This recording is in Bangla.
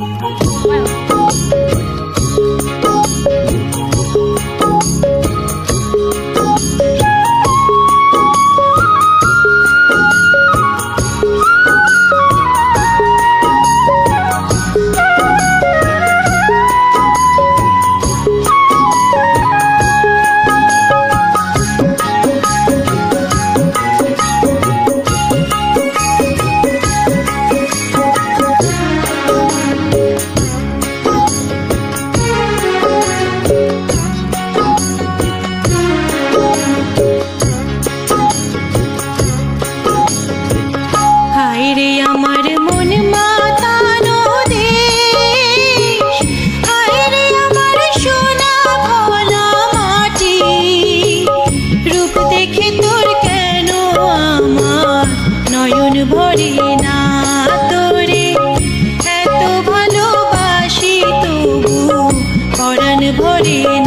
হায় রে আমার মন মাতানো দেশ হায় রে আমার সোনা ভোলা মাটি। রূপ দেখে তোর কেন আমার নয়ন ভরে না এত ভালোবাসি ভরে